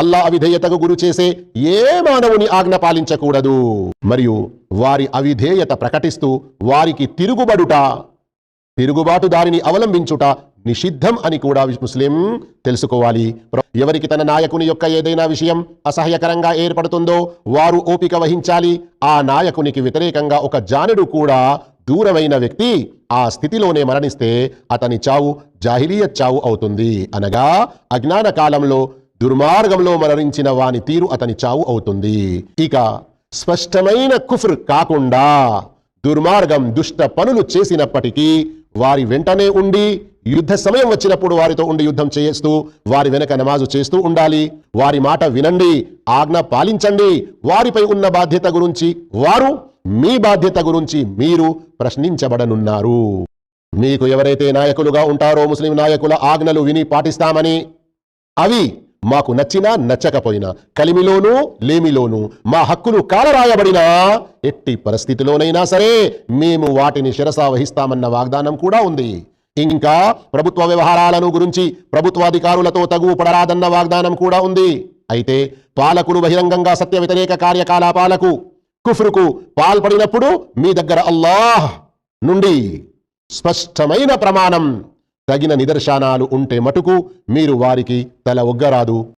అల్లా అవిధేయతకు గురి చేసే ఏ మానవుని ఆజ్ఞ పాలించకూడదు. మరియు వారి అవిధేయత ప్రకటిస్తూ వారికి తిరుగుబడుట తిరుగుబాటు దారిని అవలంబించుట నిషిద్ధం అని కూడా ముస్లిం తెలుసుకోవాలి. ఎవరికి తన నాయకుని యొక్క ఏదైనా విషయం అసహ్యకరంగా ఏర్పడుతుందో వారు ఓపిక వహించాలి. ఆ నాయకునికి వ్యతిరేకంగా ఒక జానుడు కూడా దూరమైన వ్యక్తి ఆ స్థితిలోనే మరణిస్తే అతని చావు జాహిలియత్ చావు అవుతుంది అనగా అజ్ఞాన కాలంలో దుర్మార్గంలో మరణించిన వాని తీరు అతని చావు అవుతుంది. ఇక స్పష్టమైన కుఫ్ర్ కాకుండా దుర్మార్గం దుష్ట పనులు చేసినప్పటికీ వారి వెంటనే ఉండి యుద్ధ సమయం వచ్చినప్పుడు వారితో ఉండి యుద్ధం చేస్తూ వారి వెనక నమాజు చేస్తూ ఉండాలి. వారి మాట వినండి ఆజ్ఞ పాలించండి. వారిపై ఉన్న బాధ్యత గురించి వారు మీ బాధ్యత గురించి మీరు ప్రశ్నించబడనున్నారు. మీకు ఎవరైతే నాయకులుగా ఉంటారో ముస్లిం నాయకుల ఆజ్ఞలు విని పాటిస్తామని అవి మాకు నచ్చినా నచ్చకపోయినా కలిమిలోనూ లేమిలోనూ మా హక్కులు కాలరాయబడినా ఎట్టి పరిస్థితిలోనైనా సరే మేము వాటిని శిరసా వహిస్తామన్న వాగ్దానం కూడా ఉంది. ఇంకా ప్రభుత్వ వ్యవహారాలను గురించి ప్రభుత్వాధికారులతో తగువ పడరాదన్న వాగ్దానం కూడా ఉంది. అయితే పాలకులు బహిరంగంగా సత్య వ్యతిరేక కార్యకలాపాలకు కుఫ్రుకు పాల్పడినప్పుడు మీ దగ్గర అల్లాహ్ నుండి స్పష్టమైన ప్రమాణం తగిన నిదర్శనాలు ఉంటే మటుకు మీరు వారికి తల ఒగ్గరాదు.